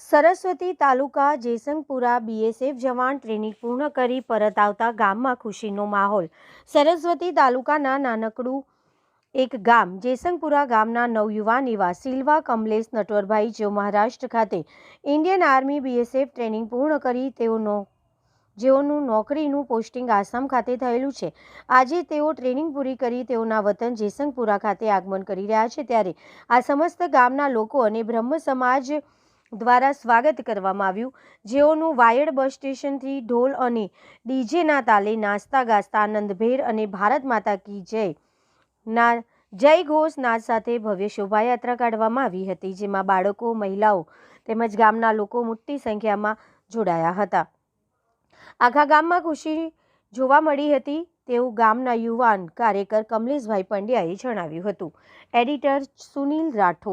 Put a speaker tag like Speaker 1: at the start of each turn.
Speaker 1: Saraswati taluka Jesangpura BSF jawan training પૂર્ણ કરી પરત આવતા ગામમાં ખુશીનો માહોલ. સરસ્વતી તાલુકાના નાનકડું એક ગામ, જેસંગપુરા ગામના નવયુવાન એવા સિલ્વા કમલેશ નટવરભાઈ, જેઓ મહારાષ્ટ્ર ખાતે ઇન્ડિયન આર્મી બીએસએફ ટ્રેનિંગ પૂર્ણ કરી તેઓનો, જેઓનું નોકરીનું પોસ્ટિંગ આસામ ખાતે થયેલું છે. આજે તેઓ ટ્રેનિંગ પૂરી કરી તેઓના વતન જેસંગપુરા ખાતે આગમન કરી રહ્યા છે. ત્યારે આ સમસ્ત ગામના લોકો અને બ્રહ્મ સમાજ દ્વારા સ્વાગત કરવામાં આવ્યું. જેઓનું વાયડ બસ સ્ટેશનથી ઢોલ અને ડીજેના તાલે નાસ્તા ગાસ્તા આનંદભેર અને ભારત માતા કી જય. ના, જય ઘોષ નાદ સાથે ભવ્ય શોભાયાત્રા કાઢવામાં આવી હતી, જેમાં બાળકો, મહિલાઓ તેમજ ગામના લોકો મોટી સંખ્યામાં જોડાયા હતા. આખા ગામમાં ખુશી જોવા મળી હતી તેવું ગામના યુવાન કાર્યકર કમલેશભાઈ પંડ્યાએ જણાવ્યું હતું. એડિટર સુનિલ રાઠોડ